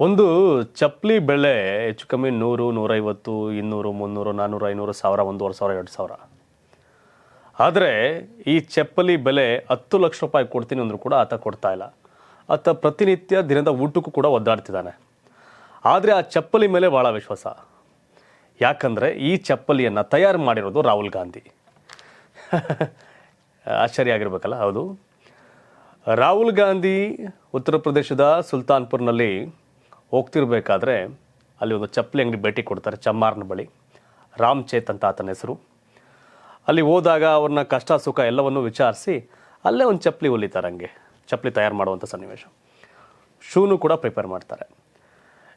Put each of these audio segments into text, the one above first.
ಒಂದು ಚಪ್ಪಲಿ ಬೆಲೆ ಹೆಚ್ಚು ಕಮ್ಮಿ ನೂರು, ನೂರೈವತ್ತು, ಇನ್ನೂರು, ಮುನ್ನೂರು ನಾನ್ನೂರು ಐನೂರು ಸಾವಿರ, ಒಂದೂವರೆ ಸಾವಿರ, ಎರಡು ಸಾವಿರ. ಆದರೆ ಈ ಚಪ್ಪಲಿ ಬೆಲೆ ಹತ್ತು ಲಕ್ಷ ರೂಪಾಯಿ ಕೊಡ್ತೀನಿ ಅಂದರೂ ಕೂಡ ಆತ ಕೊಡ್ತಾ ಇಲ್ಲ. ಆತ ಪ್ರತಿನಿತ್ಯ ದಿನದ ಊಟಕ್ಕೂ ಕೂಡ ಒದ್ದಾಡ್ತಿದ್ದಾನೆ. ಆದರೆ ಆ ಚಪ್ಪಲಿ ಮೇಲೆ ಭಾಳ ವಿಶ್ವಾಸ. ಯಾಕಂದರೆ ಈ ಚಪ್ಪಲಿಯನ್ನು ತಯಾರು ಮಾಡಿರೋದು ರಾಹುಲ್ ಗಾಂಧಿ. ಆಶ್ಚರ್ಯ ಆಗಿರ್ಬೇಕಲ್ಲ, ಹೌದು. ರಾಹುಲ್ ಗಾಂಧಿ ಉತ್ತರ ಪ್ರದೇಶದ ಸುಲ್ತಾನ್ಪುರ್ನಲ್ಲಿ ಹೋಗ್ತಿರ್ಬೇಕಾದ್ರೆ ಅಲ್ಲಿ ಒಂದು ಚಪ್ಪಲಿ ಅಂಗಡಿ ಭೇಟಿ ಕೊಡ್ತಾರೆ ಚಮ್ಮಾರ್ನ ಬಳಿ. ರಾಮ್ ಚೇತ್ ಅಂತ ಆತನ ಹೆಸರು. ಅಲ್ಲಿ ಹೋದಾಗ ಅವ್ರನ್ನ ಕಷ್ಟ, ಸುಖ ಎಲ್ಲವನ್ನು ವಿಚಾರಿಸಿ ಅಲ್ಲೇ ಒಂದು ಚಪ್ಪಲಿ ಹೊಲಿತಾರೆ ಹಂಗೆ. ಚಪ್ಪಲಿ ತಯಾರು ಮಾಡುವಂಥ ಸನ್ನಿವೇಶ. ಶೂನು ಕೂಡ ಪ್ರಿಪೇರ್ ಮಾಡ್ತಾರೆ.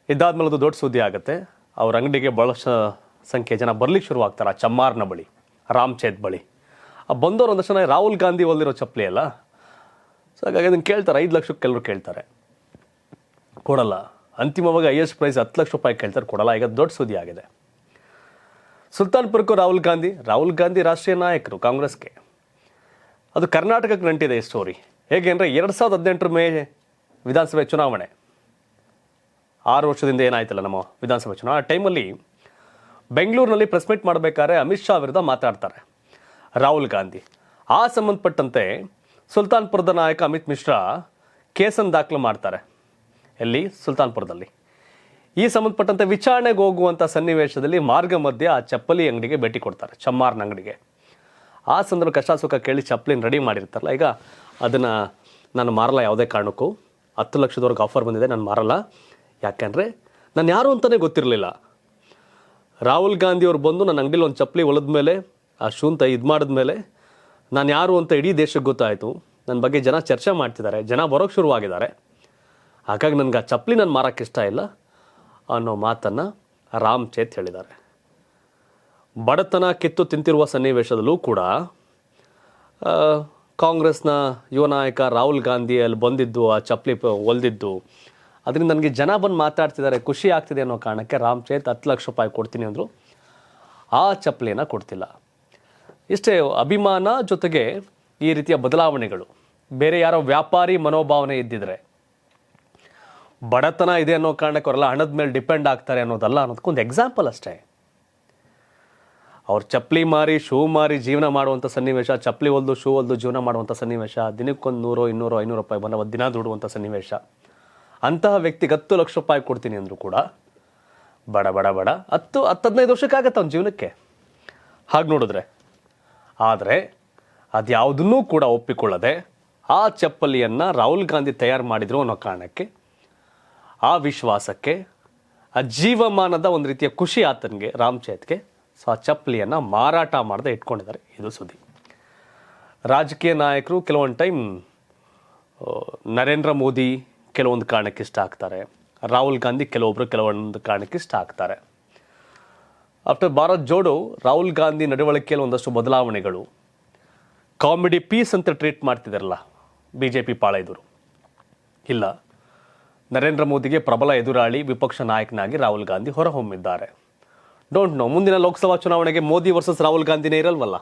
ಇದಾದ್ಮೇಲೆ ಅದು ದೊಡ್ಡ ಸುದ್ದಿ ಆಗುತ್ತೆ. ಅವ್ರ ಅಂಗಡಿಗೆ ಭಾಳಷ್ಟು ಸಂಖ್ಯೆ ಜನ ಬರ್ಲಿಕ್ಕೆ ಶುರುವಾಗ್ತಾರೆ ಆ ಚಮ್ಮಾರ್ನ ಬಳಿ ರಾಮ್ ಚೇತ್ ಬಳಿ. ಆ ಬಂದವರು ಒಂದಷ್ಟು ರಾಹುಲ್ ಗಾಂಧಿ ಹೊಲಿರೋ ಚಪ್ಪಲಿ ಅಲ್ಲ. ಸೊ ಹಾಗಾಗಿ ಅದನ್ನು ಕೇಳ್ತಾರೆ. ಐದು ಲಕ್ಷಕ್ಕೆ ಕೆಲವರು ಕೇಳ್ತಾರೆ. ಕೊಡಲ್ಲ. ಅಂತಿಮವಾಗಿ ಹೈಯೆಸ್ಟ್ ಪ್ರೈಸ್ ಹತ್ತು ಲಕ್ಷ ರೂಪಾಯಿ ಕೇಳ್ತಾರೆ, ಕೊಡಲ್ಲ. ಈಗ ದೊಡ್ಡ ಸುದ್ದಿ ಆಗಿದೆ. ಸುಲ್ತಾನ್ಪುರಕ್ಕೂ ರಾಹುಲ್ ಗಾಂಧಿ ರಾಹುಲ್ ಗಾಂಧಿ ರಾಷ್ಟ್ರೀಯ ನಾಯಕರು ಕಾಂಗ್ರೆಸ್ಗೆ. ಅದು ಕರ್ನಾಟಕಕ್ಕೆ ನಂಟಿದೆ ಈ ಸ್ಟೋರಿ ಹೇಗೆ ಅಂದರೆ ಎರಡು ಸಾವಿರದ ಹದಿನೆಂಟರ ಮೇ ವಿಧಾನಸಭೆ ಚುನಾವಣೆ. ಆರು ವರ್ಷದಿಂದ ಏನಾಯ್ತಲ್ಲ ನಮ್ಮ ವಿಧಾನಸಭೆ ಚುನಾವಣೆ. ಆ ಟೈಮಲ್ಲಿ ಬೆಂಗಳೂರಿನಲ್ಲಿ ಪ್ರೆಸ್ ಮೀಟ್ ಮಾಡಬೇಕಾದ್ರೆ ಅಮಿತ್ ಶಾ ವಿರುದ್ಧ ಮಾತಾಡ್ತಾರೆ ರಾಹುಲ್ ಗಾಂಧಿ. ಆ ಸಂಬಂಧಪಟ್ಟಂತೆ ಸುಲ್ತಾನ್ಪುರದ ನಾಯಕ ಅಮಿತ್ ಮಿಶ್ರಾ ಕೇಸನ್ನು ದಾಖಲು ಮಾಡ್ತಾರೆ. ಎಲ್ಲಿ ಸುಲ್ತಾನ್ಪುರದಲ್ಲಿ. ಈ ಸಂಬಂಧಪಟ್ಟಂತೆ ವಿಚಾರಣೆಗೆ ಹೋಗುವಂಥ ಸನ್ನಿವೇಶದಲ್ಲಿ ಮಾರ್ಗ ಮಧ್ಯೆ ಆ ಚಪ್ಪಲಿ ಅಂಗಡಿಗೆ ಭೇಟಿ ಕೊಡ್ತಾರೆ ಚಮ್ಮಾರ್ನ ಅಂಗಡಿಗೆ. ಆ ಸಂದರ್ಭ ಕಷ್ಟ ಸುಖ ಕೇಳಿ ಚಪ್ಪಲಿನ ರೆಡಿ ಮಾಡಿರ್ತಾರಲ್ಲ, ಈಗ ಅದನ್ನು ನಾನು ಮಾರಲ್ಲ ಯಾವುದೇ ಕಾರಣಕ್ಕೂ. ಹತ್ತು ಲಕ್ಷದವರೆಗೆ ಆಫರ್ ಬಂದಿದೆ, ನಾನು ಮಾರಲ್ಲ. ಯಾಕೆಂದರೆ ನಾನು ಯಾರು ಅಂತಲೇ ಗೊತ್ತಿರಲಿಲ್ಲ. ರಾಹುಲ್ ಗಾಂಧಿ ಅವ್ರು ಬಂದು ನನ್ನ ಅಂಗಡಿಲಿ ಒಂದು ಚಪ್ಪಲಿ ಹೊಲದ ಮೇಲೆ, ಆ ಶೂಂತ ಇದು ಮಾಡಿದ್ಮೇಲೆ ನಾನು ಯಾರು ಅಂತ ಇಡೀ ದೇಶಕ್ಕೆ ಗೊತ್ತಾಯಿತು. ನನ್ನ ಬಗ್ಗೆ ಜನ ಚರ್ಚೆ ಮಾಡ್ತಿದ್ದಾರೆ, ಜನ ಬರೋಕ್ಕೆ ಶುರುವಾಗಿದ್ದಾರೆ. ಹಾಗಾಗಿ ನನಗೆ ಆ ಚಪ್ಪಲಿ ನಾನು ಮಾರಕ್ಕೆ ಇಷ್ಟ ಇಲ್ಲ ಅನ್ನೋ ಮಾತನ್ನು ರಾಮ್ ಚೇತ್ ಹೇಳಿದ್ದಾರೆ. ಬಡತನ, ಕಿತ್ತು ತಿಂತಿರುವ ಸನ್ನಿವೇಶದಲ್ಲೂ ಕೂಡ ಕಾಂಗ್ರೆಸ್ನ ಯುವ ನಾಯಕ ರಾಹುಲ್ ಗಾಂಧಿ ಅಲ್ಲಿ ಬಂದಿದ್ದು, ಆ ಚಪ್ಪಲಿ ಹೊಲ್ದಿದ್ದು ಅದರಿಂದ ನನಗೆ ಜನ ಬಂದು ಮಾತಾಡ್ತಿದ್ದಾರೆ, ಖುಷಿ ಆಗ್ತಿದೆ ಅನ್ನೋ ಕಾರಣಕ್ಕೆ ರಾಮ್ ಚೇತ್ ಹತ್ತು ಲಕ್ಷ ರೂಪಾಯಿ ಕೊಡ್ತೀನಿ ಅಂದರು. ಆ ಚಪ್ಪಲಿನ ಕೊಡ್ತಿಲ್ಲ. ಇಷ್ಟೇ ಅಭಿಮಾನ ಜೊತೆಗೆ ಈ ರೀತಿಯ ಬದಲಾವಣೆಗಳು. ಬೇರೆ ಯಾರೋ ವ್ಯಾಪಾರಿ ಮನೋಭಾವನೆ ಇದ್ದಿದ್ರೆ ಬಡತನ ಇದೆ ಅನ್ನೋ ಕಾರಣಕ್ಕೆ ಅವರೆಲ್ಲ ಹಣದ ಮೇಲೆ ಡಿಪೆಂಡ್ ಆಗ್ತಾರೆ ಅನ್ನೋದಲ್ಲ ಅನ್ನೋದಕ್ಕೊಂದು ಎಕ್ಸಾಂಪಲ್ ಅಷ್ಟೇ. ಅವ್ರು ಚಪ್ಪಲಿ ಮಾರಿ, ಶೂ ಮಾರಿ ಜೀವನ ಮಾಡುವಂಥ ಸನ್ನಿವೇಶ, ಚಪ್ಪಲಿ ಹೊಲ್ದು, ಶೂ ಹೊಲ್ದು ಜೀವನ ಮಾಡುವಂಥ ಸನ್ನಿವೇಶ, ದಿನಕ್ಕೊಂದು ನೂರು, ಇನ್ನೂರು, ಐನೂರು ರೂಪಾಯಿ ಬಂದ ದಿನ ದುಡುವಂಥ ಸನ್ನಿವೇಶ. ಅಂತಹ ವ್ಯಕ್ತಿಗೆ ಹತ್ತು ಲಕ್ಷ ರೂಪಾಯಿ ಕೊಡ್ತೀನಿ ಅಂದರೂ ಕೂಡ ಬಡ ಬಡ ಬಡ, ಹತ್ತು ಹತ್ತು, ಹದಿನೈದು ವರ್ಷಕ್ಕಾಗತ್ತೆ ಅವ್ನ ಜೀವನಕ್ಕೆ. ಹಾಗೆ ನೋಡಿದ್ರೆ, ಆದರೆ ಅದ್ಯಾವುದನ್ನೂ ಕೂಡ ಒಪ್ಪಿಕೊಳ್ಳದೆ ಆ ಚಪ್ಪಲಿಯನ್ನು ರಾಹುಲ್ ಗಾಂಧಿ ತಯಾರು ಮಾಡಿದರು ಅನ್ನೋ ಕಾರಣಕ್ಕೆ ಆ ವಿಶ್ವಾಸಕ್ಕೆ, ಆ ಜೀವಮಾನದ ಒಂದು ರೀತಿಯ ಖುಷಿ ಆತನಿಗೆ, ರಾಮ್ ಚೇತ್ಗೆ, ಸೊ ಆ ಚಪ್ಪಲಿಯನ್ನು ಮಾರಾಟ ಮಾಡದೆ ಇಟ್ಕೊಂಡಿದ್ದಾರೆ ಇದು ಸುದ್ದಿ. ರಾಜಕೀಯ ನಾಯಕರು ಕೆಲವೊಂದು ಟೈಮ್ ನರೇಂದ್ರ ಮೋದಿ ಕೆಲವೊಂದು ಕಾರಣಕ್ಕೆ ಇಷ್ಟ ಆಗ್ತಾರೆ. ರಾಹುಲ್ ಗಾಂಧಿ ಕೆಲವೊಬ್ಬರು ಕೆಲವೊಂದು ಕಾರಣಕ್ಕೆ ಇಷ್ಟ ಆಗ್ತಾರೆ. ಆಫ್ಟರ್ ಭಾರತ್ ಜೋಡೋ, ರಾಹುಲ್ ಗಾಂಧಿ ನಡವಳಿಕೆಯಲ್ಲಿ ಒಂದಷ್ಟು ಬದಲಾವಣೆಗಳು. ಕಾಮಿಡಿ ಪೀಸ್ ಅಂತ ಟ್ರೀಟ್ ಮಾಡ್ತಿದ್ದಾರಲ್ಲ ಬಿ ಜೆ ಪಿ ಪಾಳೆಯದರು ಇಲ್ಲ. ನರೇಂದ್ರ ಮೋದಿಗೆ ಪ್ರಬಲ ಎದುರಾಳಿ ವಿಪಕ್ಷ ನಾಯಕನಾಗಿ ರಾಹುಲ್ ಗಾಂಧಿ ಹೊರಹೊಮ್ಮಿದ್ದಾರೆ. ಡೋಂಟ್ ನೋ ಮುಂದಿನ ಲೋಕಸಭಾ ಚುನಾವಣೆಗೆ ಮೋದಿ ವರ್ಸಸ್ ರಾಹುಲ್ ಗಾಂಧಿನೇ ಇರಲ್ವಲ್ಲ?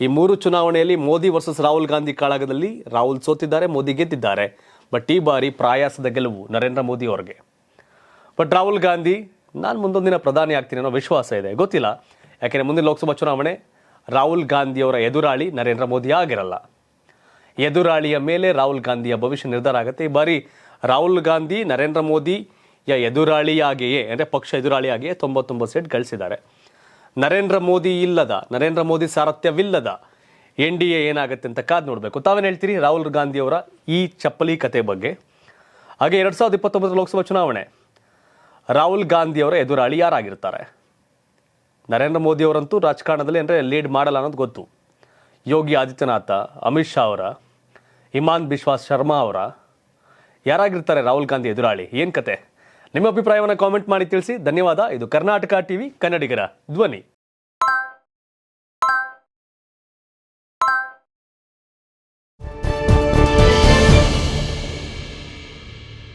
ಈ ಮೂರು ಚುನಾವಣೆಯಲ್ಲಿ ಮೋದಿ ವರ್ಸಸ್ ರಾಹುಲ್ ಗಾಂಧಿ ಕಾಳಗದಲ್ಲಿ ರಾಹುಲ್ ಸೋತಿದ್ದಾರೆ, ಮೋದಿ ಗೆದ್ದಿದ್ದಾರೆ. ಬಟ್ ಈ ಬಾರಿ ಪ್ರಾಯಾಸದ ಗೆಲುವು ನರೇಂದ್ರ ಮೋದಿ ಅವರಿಗೆ. ಬಟ್ ರಾಹುಲ್ ಗಾಂಧಿ, ನಾನು ಮುಂದೊಂದಿನ ಪ್ರಧಾನಿ ಆಗ್ತೀನಿ ಅನ್ನೋ ವಿಶ್ವಾಸ ಇದೆ. ಗೊತ್ತಿಲ್ಲ. ಯಾಕೆಂದರೆ ಮುಂದಿನ ಲೋಕಸಭಾ ಚುನಾವಣೆ ರಾಹುಲ್ ಗಾಂಧಿಯವರ ಎದುರಾಳಿ ನರೇಂದ್ರ ಮೋದಿ ಆಗಿರಲ್ಲ. ಎದುರಾಳಿಯ ಮೇಲೆ ರಾಹುಲ್ ಗಾಂಧಿಯ ಭವಿಷ್ಯ ನಿರ್ಧಾರ ಆಗುತ್ತೆ. ಈ ಬಾರಿ ರಾಹುಲ್ ಗಾಂಧಿ, ನರೇಂದ್ರ ಮೋದಿಯ ಎದುರಾಳಿಯಾಗಿಯೇ, ಅಂದರೆ ಪಕ್ಷ ಎದುರಾಳಿಯಾಗಿಯೇ ತೊಂಬತ್ತೊಂಬತ್ತು ಸೀಟ್ ಗಳಿಸಿದ್ದಾರೆ. ನರೇಂದ್ರ ಮೋದಿ ಇಲ್ಲದ, ನರೇಂದ್ರ ಮೋದಿ ಸಾರಥ್ಯವಿಲ್ಲದ ಎನ್ ಡಿ ಎ ಏನಾಗುತ್ತೆ ಅಂತ ಕಾದು ನೋಡಬೇಕು. ತಾವೇನು ಹೇಳ್ತೀರಿ ರಾಹುಲ್ ಗಾಂಧಿಯವರ ಈ ಚಪ್ಪಲಿ ಕತೆ ಬಗ್ಗೆ? ಹಾಗೆ ಎರಡು ಸಾವಿರದ ಇಪ್ಪತ್ತೊಂಬತ್ತರ ಲೋಕಸಭಾ ಚುನಾವಣೆ. ರಾಹುಲ್ ಗಾಂಧಿಯವರ ಎದುರಾಳಿ ಯಾರಾಗಿರ್ತಾರೆ? ನರೇಂದ್ರ ಮೋದಿ ಅವರಂತೂ ರಾಜಕಾರಣದಲ್ಲಿ, ಅಂದರೆ ಲೀಡ್ ಮಾಡಲ್ಲ ಅನ್ನೋದು ಗೊತ್ತು. ಯೋಗಿ ಆದಿತ್ಯನಾಥ, ಅಮಿತ್ ಶಾ ಅವರ ಇಮಾನ್ ಬಿಶ್ವಾಸ್ ಶರ್ಮಾ ಅವರ ಯಾರಾಗಿರ್ತಾರೆ ರಾಹುಲ್ ಗಾಂಧಿ ಎದುರಾಳಿ? ಏನು ಕತೆ? ನಿಮ್ಮ ಅಭಿಪ್ರಾಯವನ್ನು ಕಾಮೆಂಟ್ ಮಾಡಿ ತಿಳಿಸಿ. ಧನ್ಯವಾದ. ಇದು ಕರ್ನಾಟಕ ಟಿವಿ, ಕನ್ನಡಿಗರ ಧ್ವನಿ.